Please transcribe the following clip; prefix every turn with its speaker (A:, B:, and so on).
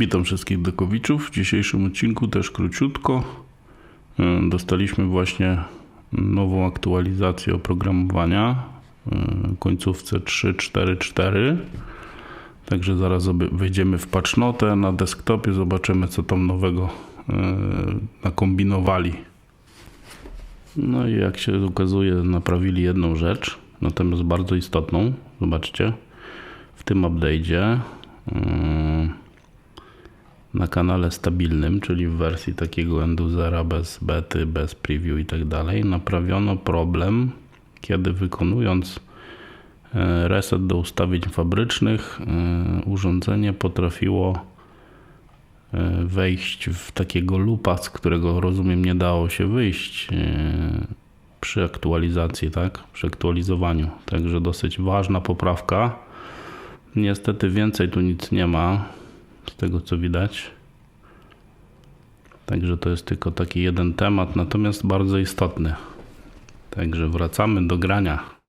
A: Witam wszystkich Dekowiczów. W dzisiejszym odcinku też króciutko. E, Dostaliśmy właśnie nową aktualizację oprogramowania e, końcówce 3.4.4. Także zaraz wejdziemy w patchnotę na desktopie, zobaczymy co tam nowego e, nakombinowali. No i jak się okazuje, naprawili jedną rzecz, natomiast bardzo istotną. Zobaczcie, w tym update'zie na kanale stabilnym, czyli w wersji takiego endusera bez bety, bez preview i tak dalej, naprawiono problem, kiedy wykonując e, reset do ustawień fabrycznych, e, urządzenie potrafiło e, wejść w takiego lupa, z którego rozumiem nie dało się wyjść przy aktualizacji, tak? Przy aktualizowaniu. Także dosyć ważna poprawka. Niestety więcej tu nic nie ma, z tego co widać. Także to jest tylko taki jeden temat, natomiast bardzo istotny. Także wracamy do grania.